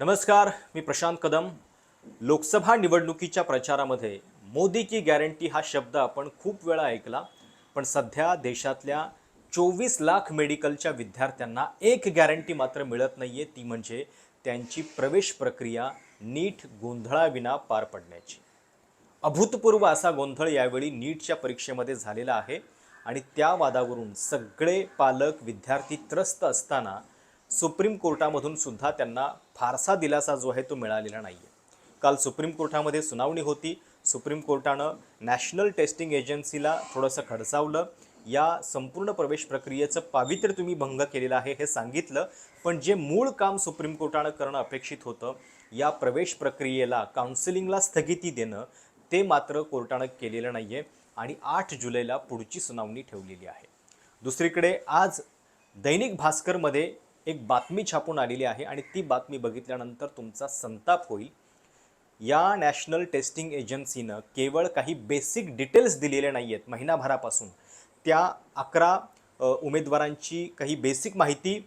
नमस्कार मी प्रशांत कदम. लोकसभा निवडणुकीच्या प्रचारामध्ये मोदी की गॅरंटी हा शब्द आपण खूप वेळा ऐकला पण सध्या देशातल्या चोवीस लाख मेडिकलच्या विद्यार्थ्यांना एक गॅरंटी मात्र मिळत नाही आहे ती म्हणजे त्यांची प्रवेश प्रक्रिया नीट गोंधळाविना पार पडण्याची. अभूतपूर्व असा गोंधळ यावेळी नीटच्या परीक्षेमध्ये झालेला आहे आणि त्या वादावरून सगळे पालक विद्यार्थी त्रस्त असताना सुप्रीम कोर्टामधून सुद्धा त्यांना फारसा दिलासा जो आहे तो मिळालेला नाही आहे काल सुप्रीम कोर्टामध्ये सुनावणी होती. सुप्रीम कोर्टानं नॅशनल टेस्टिंग एजन्सीला थोडंसं खडसावलं. या संपूर्ण प्रवेश प्रक्रियेचं पावित्र्य तुम्ही भंग केलेलं आहे हे सांगितलं. पण जे मूळ काम सुप्रीम कोर्टानं करणं अपेक्षित होतं या प्रवेश प्रक्रियेला काउन्सिलिंगला स्थगिती देणं ते मात्र कोर्टानं केलेलं नाही आहे आणि आठ जुलैला पुढची सुनावणी ठेवलेली आहे. दुसरीकडे आज दैनिक भास्करमध्ये एक बातमी छापून आलेली आहे आणि ती बातमी बघितल्यानंतर तुमचा संताप होईल. या नॅशनल टेस्टिंग एजन्सीनं केवळ काही बेसिक डिटेल्स दिलेले नाही आहेत महिनाभरापासून. त्या अकरा उमेदवारांची काही बेसिक माहिती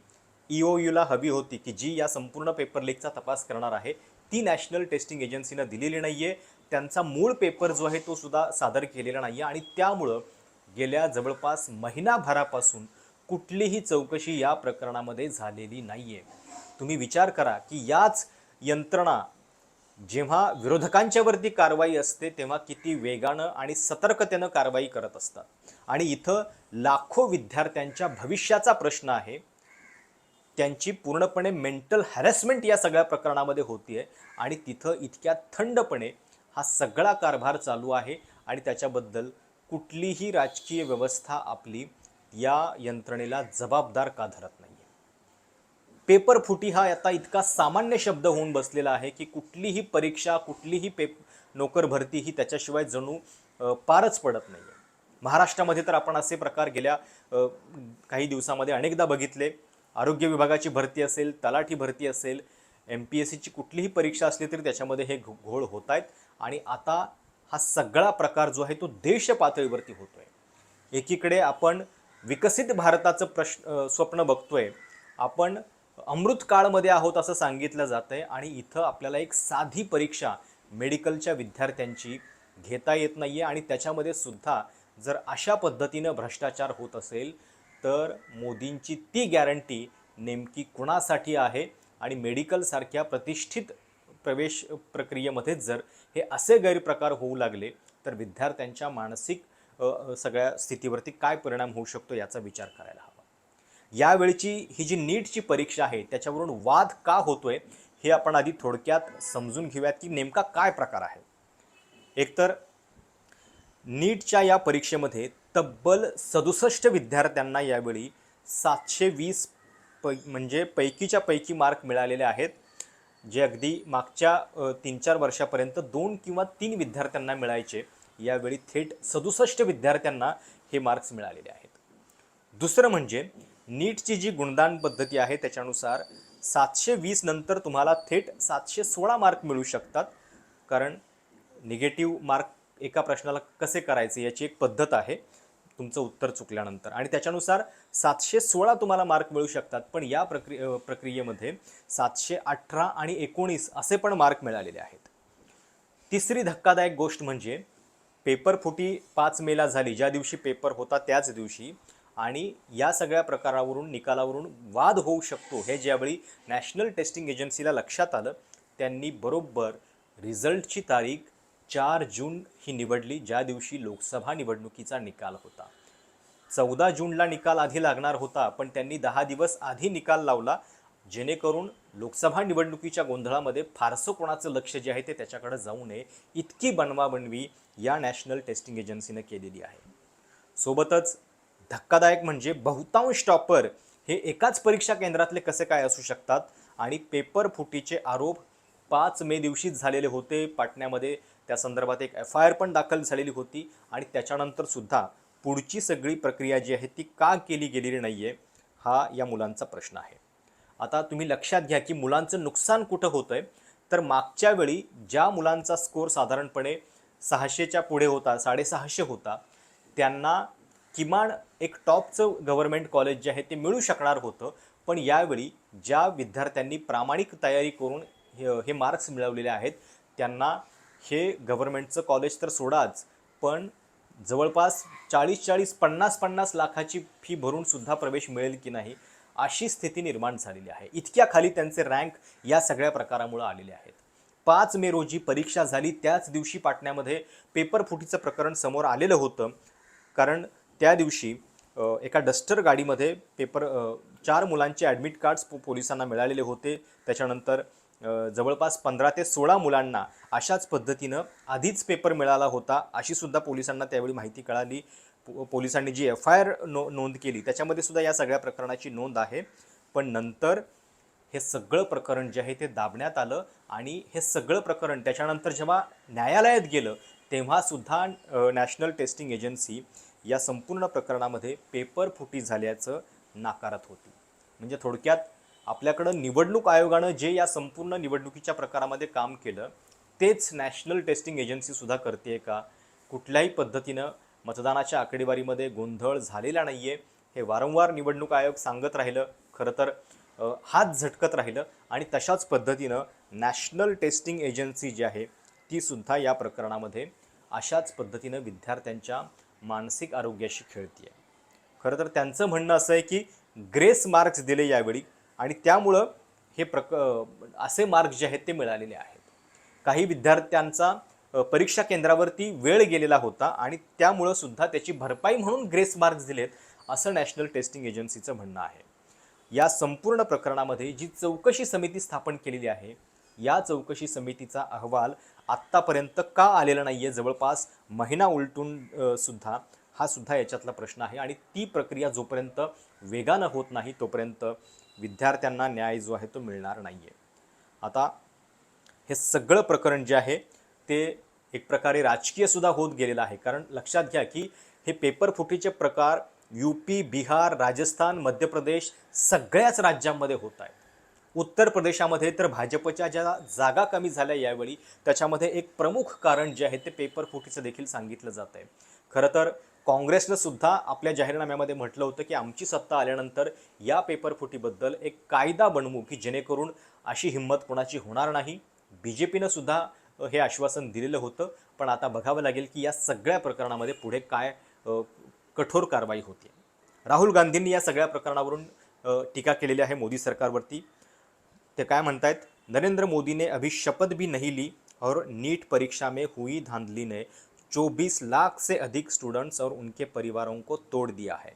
ई ओ यूला हवी होती की जी या संपूर्ण पेपर लीकचा तपास करणार आहे. ती नॅशनल टेस्टिंग एजन्सीनं दिलेली नाही आहे त्यांचा मूळ पेपर जो आहे तो सुद्धा सादर केलेला नाही आहे आणि त्यामुळं गेल्या जवळपास महिनाभरापासून कुठलीही चौकशी या प्रकरणामध्ये झालेली नाही आहे तुम्ही विचार करा की याच यंत्रणा जेव्हा विरोधकांच्यावरती कारवाई असते तेव्हा किती वेगानं आणि सतर्कतेनं कारवाई करत असतात. आणि इथं लाखो विद्यार्थ्यांच्या भविष्याचा प्रश्न आहे. त्यांची पूर्णपणे मेंटल हॅरॅसमेंट या सगळ्या प्रकरणामध्ये होतीये आणि तिथं इतक्या थंडपणे हा सगळा कारभार चालू आहे आणि त्याच्याबद्दल कुठलीही राजकीय व्यवस्था आपली या यंत्रणेला जबाबदार का धरत नाही पेपर फुटी हा आता इतका सामान्य शब्द होऊन बसलेला आहे की कुठलीही परीक्षा कुठलीही पेप नोकर भरती ही त्याच्याशिवाय जणू पारच पडत नाही आहे महाराष्ट्रामध्ये तर आपण असे प्रकार गेल्या काही दिवसामध्ये अनेकदा बघितले. आरोग्य विभागाची भरती असेल तलाठी भरती असेल एम पी एस सीची कुठलीही परीक्षा असली तरी त्याच्यामध्ये हे घो- घोळ होत आहेत आणि आता हा सगळा प्रकार जो आहे तो देश पातळीवरती होतो आहे एकीकडे आपण विकसित भारताचं प्रश्न स्वप्न बघतोय. आपण अमृत काळमध्ये आहोत असं सांगितलं जातं आहे आणि इथं आपल्याला एक साधी परीक्षा मेडिकलच्या विद्यार्थ्यांची घेता येत नाही आहे आणि त्याच्यामध्ये सुद्धा जर अशा पद्धतीनं भ्रष्टाचार होत असेल तर मोदींची ती गॅरंटी नेमकी कुणासाठी आहे आणि मेडिकलसारख्या प्रतिष्ठित प्रवेश प्रक्रियेमध्ये जर हे असे गैरप्रकार होऊ लागले तर विद्यार्थ्यांच्या मानसिक सगळ्या स्थितीवरती काय परिणाम होऊ शकतो याचा विचार करायला हवा. यावेळची ही जी नीटची परीक्षा आहे त्याच्यावरून वाद का होतोय हे आपण आधी थोडक्यात समजून घेऊयात की नेमका काय प्रकार आहे. एकतर नीटच्या या परीक्षेमध्ये तब्बल सदुसष्ट विद्यार्थ्यांना यावेळी सातशे वीस पै म्हणजे पैकीच्या पैकी मार्क मिळालेले आहेत जे अगदी मागच्या तीन चार वर्षापर्यंत दोन किंवा तीन विद्यार्थ्यांना मिळायचे. यावेळी थेट सदुसष्ट विद्यार्थ्यांना हे मार्क्स मिळालेले आहेत. दुसरं म्हणजे नीटची जी गुणदान पद्धती आहे त्याच्यानुसार सातशे वीस नंतर तुम्हाला थेट सातशे सोळा मार्क मिळू शकतात. कारण निगेटिव्ह मार्क एका प्रश्नाला कसे करायचे याची एक पद्धत आहे. तुमचं उत्तर चुकल्यानंतर. आणि त्याच्यानुसार सातशे सोळा तुम्हाला मार्क मिळू शकतात. पण या प्रक्रि प्रक्रियेमध्ये सातशे अठरा आणि एकोणीस असे पण मार्क मिळालेले आहेत. तिसरी धक्कादायक गोष्ट म्हणजे पेपर फुटी पाच मेला झाली. ज्या दिवशी पेपर होता त्याच दिवशी. आणि या सगळ्या प्रकारावरून निकालावरून वाद होऊ शकतो हे ज्यावेळी नॅशनल टेस्टिंग एजन्सीला लक्षात आलं त्यांनी बरोबर रिझल्टची तारीख चार जून ही निवडली ज्या दिवशी लोकसभा निवडणुकीचा निकाल होता. चौदा जूनला निकाल आधी लागणार होता पण त्यांनी दहा दिवस आधी निकाल लावला जेणेकरून लोकसभा निवडणुकीच्या गोंधळामध्ये फारसं कोणाचं लक्ष जे आहे ते त्याच्याकडे जाऊ नये इतकी बनवाबनवी या नॅशनल टेस्टिंग एजन्सीनं केलेली आहे. सोबतच धक्कादायक म्हणजे बहुतांश टॉपर हे एकाच परीक्षा केंद्रातले कसे काय असू शकतात आणि पेपर फुटीचे आरोप पाच मे दिवशीच झालेले होते पाटण्यामध्ये त्या संदर्भात एक एफ आय आर पण दाखल झालेली होती आणि त्याच्यानंतर सुद्धा पुढची सगळी प्रक्रिया जी आहे ती का केली गेलेली नाही आहे हा या मुलांचा प्रश्न आहे. आता तुम्ही लक्षात घ्या की मुलांचं नुकसान कुठं होतं आहे तर मागच्या वेळी ज्या मुलांचा स्कोर साधारणपणे सहाशेच्या पुढे होता साडेसहाशे होता त्यांना किमान एक टॉपचं गव्हर्नमेंट कॉलेज जे आहे ते मिळू शकणार होतं. पण यावेळी ज्या विद्यार्थ्यांनी प्रामाणिक तयारी करून हे हे मार्क्स मिळवलेले आहेत त्यांना हे गव्हर्नमेंटचं कॉलेज तर सोडाच पण जवळपास चाळीस चाळीस पन्नास पन्नास लाखाची फी भरूनसुद्धा प्रवेश मिळेल की नाही अशी स्थिती निर्माण झालेली आहे. इतक्या खाली त्यांचे रँक या सगळ्या प्रकारामुळे आलेले आहेत. पाच मे रोजी परीक्षा झाली. त्याच दिवशी पाटण्यामध्ये पेपर फुटीचं प्रकरण समोर आलेलं होतं. कारण त्या दिवशी एका डस्टर गाडीमध्ये पेपर चार मुलांचे ॲडमिट कार्ड्स पो पोलिसांना मिळालेले होते. त्याच्यानंतर जवळपास पंधरा ते सोळा मुलांना अशाच पद्धतीनं आधीच पेपर मिळाला होता अशी सुद्धा पोलिसांना त्यावेळी माहिती कळाली. पोलिसांनी जी एफ आय आर नो नोंद केली त्याच्यामध्ये सुद्धा या सगळ्या प्रकरणाची नोंद आहे. पण नंतर हे सगळं प्रकरण जे आहे ते दाबण्यात आलं आणि हे सगळं प्रकरण त्याच्यानंतर जेव्हा न्यायालयात गेलं तेव्हासुद्धा नॅशनल टेस्टिंग एजन्सी या संपूर्ण प्रकरणामध्ये पेपर फुटी झाल्याचं नाकारत होती. म्हणजे थोडक्यात आपल्याकडं निवडणूक आयोगानं जे या संपूर्ण निवडणुकीच्या प्रकारामध्ये काम केलं तेच नॅशनल टेस्टिंग एजन्सीसुद्धा करते करते का? कुठल्याही पद्धतीनं मतदानाच्या आकडेवारीमध्ये गोंधळ झालेला नाही आहे हे वारंवार निवडणूक आयोग सांगत राहिलं. खरं तर हात झटकत राहिलं आणि तशाच पद्धतीनं नॅशनल टेस्टिंग एजन्सी जी आहे ती सुद्धा या प्रकरणामध्ये अशाच पद्धतीनं विद्यार्थ्यांच्या मानसिक आरोग्याशी खेळते आहे खरं तर त्यांचं म्हणणं असं आहे की ग्रेस मार्क्स दिले यावेळी आणि त्यामुळं हे प्रक असे मार्क्स जे आहेत ते मिळालेले आहेत. काही विद्यार्थ्यांचा परीक्षा केंद्रावरती वेळ गेलेला होता आणि त्यामुळं सुद्धा त्याची भरपाई म्हणून ग्रेस मार्क्स दिलेत असं नॅशनल टेस्टिंग एजन्सीचं म्हणणं आहे. या संपूर्ण प्रकरणामध्ये जी चौकशी समिती स्थापन केलेली आहे या चौकशी समितीचा अहवाल आत्तापर्यंत का आलेला नाही आहे जवळपास महिना उलटून सुद्धा हा सुद्धा याच्यातला प्रश्न आहे आणि ती प्रक्रिया जोपर्यंत वेगानं होत नाही तोपर्यंत विद्यार्थ्यांना न्याय जो आहे तो मिळणार नाही आहे आता हे सगळं प्रकरण जे आहे ते एक प्रकारे राजकीय सुद्धा होत गेलेलं आहे. कारण लक्षात घ्या की हे पेपर फुटीचे प्रकार यू पी बिहार राजस्थान मध्य प्रदेश सगळ्याच राज्यांमध्ये होत आहेत. उत्तर प्रदेशामध्ये तर भाजपच्या ज्या जागा कमी झाल्या यावेळी त्याच्यामध्ये एक प्रमुख कारण जे आहे ते पेपर फुटीचं देखील सांगितलं जात आहे. खरं तर काँग्रेसनं सुद्धा आपल्या जाहीरनाम्यामध्ये म्हटलं होतं की आमची सत्ता आल्यानंतर या पेपर फुटीबद्दल एक कायदा बनवू की जेणेकरून अशी हिंमत कोणाची होणार नाही. बी जे पीनं सुद्धा हे आश्वासन दिलेलं होतं. पण आता बघावं लागेल की या सगळ्या प्रकरणामध्ये पुढे काय कठोर कारवाई होते. राहुल गांधींनी या सगळ्या प्रकरणावरून टीका केलेली आहे मोदी सरकारवरती. ते काय म्हणतायत? नरेंद्र मोदी ने अभी शपथ भी नहीं ली और नीट परीक्षा में हुई धांधली ने 24 लाख से अधिक स्टूडेंट्स और उनके परिवारों को तोड़ दिया है।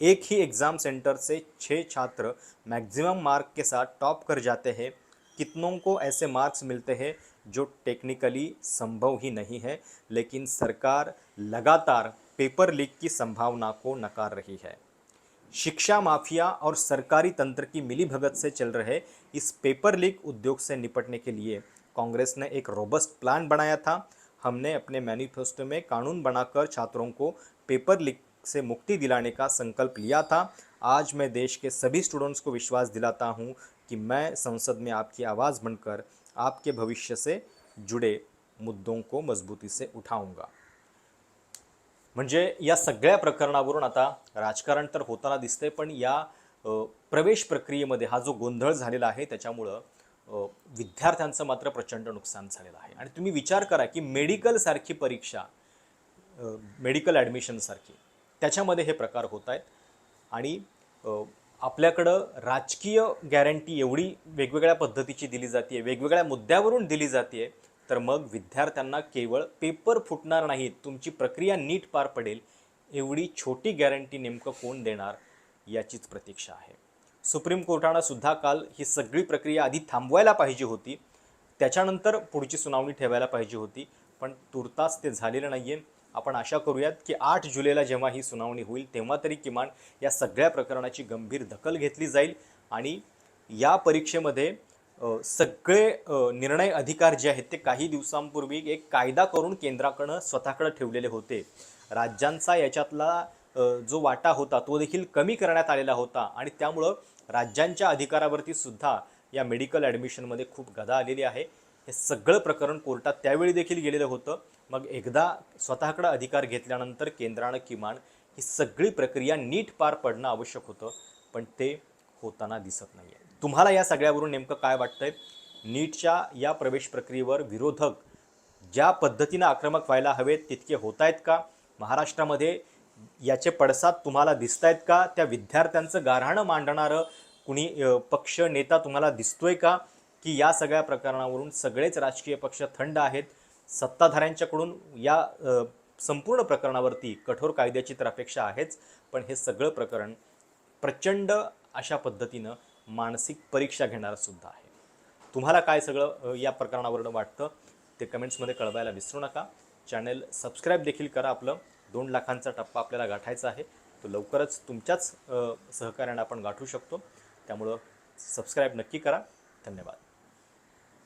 एक ही एग्ज़ाम सेंटर से छः छात्र मैक्सिमम मार्क के साथ टॉप कर जाते हैं। कितनों को ऐसे मार्क्स मिलते हैं? जो टेक्निकली संभव ही नहीं है, लेकिन सरकार लगातार पेपर लीक की संभावना को नकार रही है। शिक्षा माफिया और सरकारी तंत्र की मिलीभगत से चल रहे इस पेपर लीक उद्योग से निपटने के लिए कांग्रेस ने एक रोबस्ट प्लान बनाया था। हमने अपने मैनिफेस्टो में कानून बनाकर छात्रों को पेपर लीक से मुक्ति दिलाने का संकल्प लिया था। आज मैं देश के सभी स्टूडेंट्स को विश्वास दिलाता हूँ कि मैं संसद में आपकी आवाज़ बनकर आपके भविष्य से जुड़े मुद्दों को मजबूती से उठाऊंगा। म्हणजे या सगळ्या प्रकरणावरून आता राजकारण तर होताना दिसतंय पण या प्रवेश प्रक्रियेमध्ये हा जो गोंधळ झालेला आहे त्याच्यामुळं विद्यार्थ्यांचं मात्र प्रचंड नुकसान झालेलं आहे. आणि तुम्ही विचार करा की मेडिकलसारखी परीक्षा मेडिकल ॲडमिशनसारखी त्याच्यामध्ये हे प्रकार होत आहेत. आणि आपल्याकडं राजकीय गॅरंटी एवढी वेगवेगळ्या पद्धतीची दिली जाते वेगवेगळ्या मुद्द्यावरून दिली जाते तर मग विद्यार्थ्यांना केवळ पेपर फुटणार नाहीत तुमची प्रक्रिया नीट पार पडेल एवढी छोटी गॅरंटी नेमकं कोण देणार याचीच प्रतीक्षा आहे. सुप्रीम कोर्टानं सुद्धा काल ही सगळी प्रक्रिया आधी थांबवायला पाहिजे होती त्याच्यानंतर पुढची सुनावणी ठेवायला पाहिजे होती पण तुर्तास ते झालेलं नाही आहे आपण आशा करूयात की आठ जुलैला जेव्हा ही सुनावणी होईल तेव्हा तरी किमान या सगळ्या प्रकरणाची गंभीर दखल घेतली जाईल आणि या परीक्षेमध्ये सगळे निर्णय अधिकार जे आहेत ते काही दिवसांपूर्वी एक कायदा करून केंद्राकडं स्वतःकडं ठेवलेले होते. राज्यांचा याच्यातला जो वाटा होता तो देखील कमी करण्यात आलेला होता आणि त्यामुळं राज्यांच्या अधिकारावरती सुद्धा या मेडिकल ॲडमिशनमध्ये खूप गदा आलेली आहे. हे सगळं प्रकरण कोर्टात त्यावेळी देखील गेलेलं होतं. मग एकदा स्वतःकडं अधिकार घेतल्यानंतर केंद्रानं किमान ही सगळी प्रक्रिया नीट पार पडणं आवश्यक होतं पण ते होताना दिसत नाही आहे तुम्हाला या सगळ्यावरून नेमकं काय वाटतंय? नीटच्या या प्रवेश प्रक्रियेवर विरोधक ज्या पद्धतीनं आक्रमक व्हायला हवेत तितके होत आहेत का? महाराष्ट्रामध्ये याचे पडसाद तुम्हाला दिसत आहेत का? त्या विद्यार्थ्यांचं गारहाणं मांडणारं कुणी पक्ष नेता तुम्हाला दिसतोय का? की या सगळ्या प्रकरणावरून सगळेच राजकीय पक्ष थंड आहेत. सत्ताधाऱ्यांच्याकडून या संपूर्ण प्रकरणावरती कठोर कायद्याची तर अपेक्षा आहेच पण हे सगळं प्रकरण प्रचंड अशा पद्धतीनं मानसिक परीक्षा घेणारं सुद्धा आहे. तुम्हाला काय सगळं या प्रकरणावरून वाटतं ते कमेंट्समध्ये कळवायला विसरू नका. चॅनल सबस्क्राईब देखील करा आपलं. दोन लाखांचा टप्पा आपल्याला गाठायचा आहे. तो लवकरच तुमच्याच अ, सहकार्याने आपण गाठू शकतो. त्यामुळं सबस्क्राईब नक्की करा. धन्यवाद.